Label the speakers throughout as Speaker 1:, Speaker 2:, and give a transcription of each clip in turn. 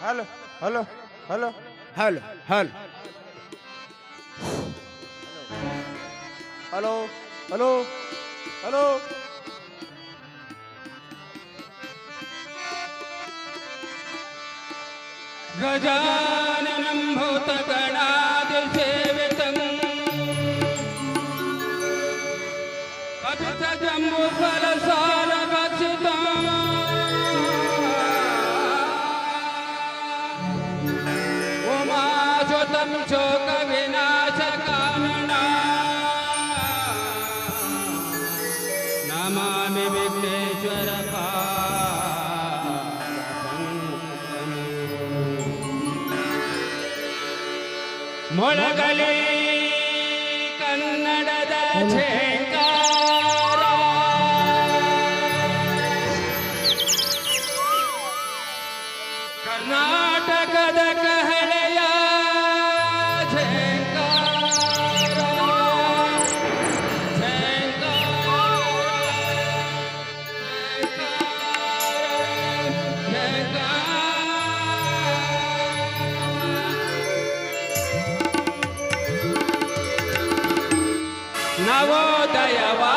Speaker 1: Hello hello hello
Speaker 2: ಹಲ್ ಹಲ್
Speaker 1: hello hello hello
Speaker 2: ಗಜಾನನಂ ಭೂತಗಣಾದಿಸೇವಿತಂ ಕಪಿತ ಜಂಬು ಫಲಸಾರ ನಮಾಮಿ ವಿಘ್ನೇಶ್ವರ ಮೊಳಗಲಿ ಕನ್ನಡದ ಛೇಂಕಾರ ನವೋದಯವಾಯಿತು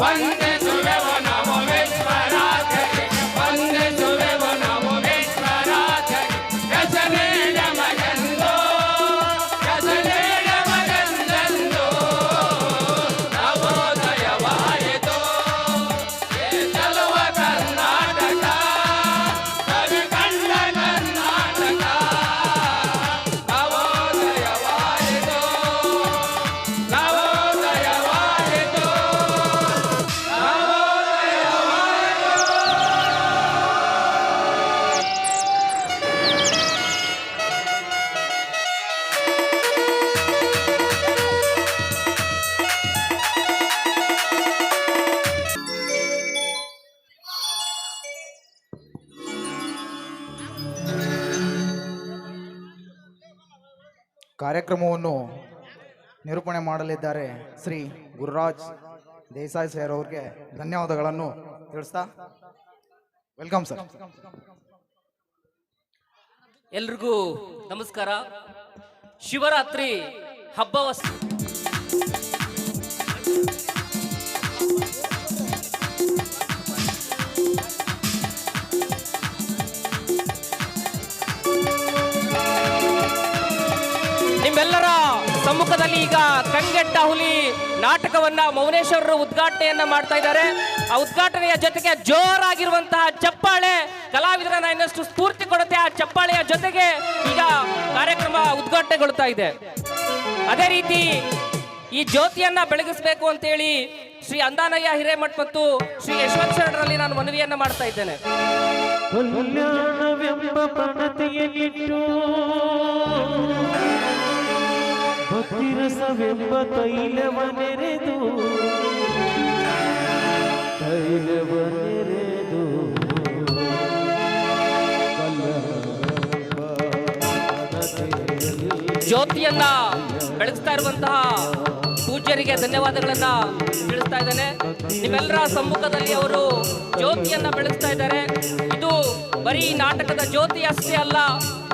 Speaker 2: One day, dance around?
Speaker 3: ಕಾರ್ಯಕ್ರಮವನ್ನು ನಿರೂಪಣೆ ಮಾಡಲಿದ್ದಾರೆ ಶ್ರೀ ಗುರುರಾಜ್ ದೇಸಾಯಿ ಸರ್ ಅವ್ರಿಗೆ ಧನ್ಯವಾದಗಳನ್ನು ತಿಳಿಸ್ತಾ ವೆಲ್ಕಮ್ ಸರ್.
Speaker 4: ಎಲ್ರಿಗೂ ನಮಸ್ಕಾರ. ಶಿವರಾತ್ರಿ ಹಬ್ಬವ ಸಮ್ಮುಖದಲ್ಲಿ ಈಗ ಕಂಗೆಟ್ಟ ಹುಲಿ ನಾಟಕವನ್ನ ಮೌನೇಶ್ವರರು ಉದ್ಘಾಟನೆಯನ್ನ ಮಾಡ್ತಾ ಇದ್ದಾರೆ. ಆ ಉದ್ಘಾಟನೆಯ ಜೊತೆಗೆ ಜೋರಾಗಿರುವಂತಹ ಚಪ್ಪಾಳೆ ಕಲಾವಿದರನ್ನ ಇನ್ನಷ್ಟು ಸ್ಫೂರ್ತಿ ಕೊಡುತ್ತೆ. ಆ ಚಪ್ಪಾಳೆಯ ಜೊತೆಗೆ ಈಗ ಕಾರ್ಯಕ್ರಮ ಉದ್ಘಾಟನೆಗೊಳ್ತಾ ಇದೆ. ಅದೇ ರೀತಿ ಈ ಜ್ಯೋತಿಯನ್ನ ಬೆಳಗಿಸಬೇಕು ಅಂತೇಳಿ ಶ್ರೀ ಅಂದಾನಯ್ಯ ಹಿರೇಮಠ್ ಮತ್ತು ಶ್ರೀ ಯಶವಂತ ಶರಣರಲ್ಲಿ ನಾನು ಮನವಿಯನ್ನ ಮಾಡ್ತಾ ಇದ್ದೇನೆ.
Speaker 5: ಕಲ್ಯಾಣವೆಂಬ ಭಕ್ತಿರಸವೆಂಬ ತೈಲವನೆರೆದು. ತೈಲವನೆರೆದು.
Speaker 4: ಜ್ಯೋತಿಯನ್ನ ಬೆಳೆಸ್ತಾ ಇರುವಂತಹ ಪೂಜ್ಯರಿಗೆ ಧನ್ಯವಾದಗಳನ್ನ ತಿಳಿಸ್ತಾ ಇದ್ದೇನೆ. ನಿಮ್ಮೆಲ್ಲರ ಸಮ್ಮುಖದಲ್ಲಿ ಅವರು ಜ್ಯೋತಿಯನ್ನ ಬೆಳೆಸ್ತಾ ಇದ್ದಾರೆ. ಇದು ಬರೀ ನಾಟಕದ ಜ್ಯೋತಿ ಅಷ್ಟೇ ಅಲ್ಲ,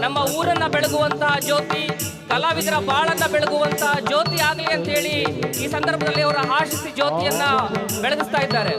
Speaker 4: ನಮ್ಮ ಊರನ್ನ ಬೆಳಗುವಂತಹ ಜ್ಯೋತಿ, ಕಲಾವಿದರ ಬಾಳನ್ನ ಬೆಳಗುವಂತಹ ಜ್ಯೋತಿ ಆಗಲಿ ಅಂತ ಹೇಳಿ ಈ ಸಂದರ್ಭದಲ್ಲಿ ಅವರ ಆಶಿಸಿ ಜ್ಯೋತಿಯನ್ನ ಬೆಳಗಿಸ್ತಾ ಇದ್ದಾರೆ.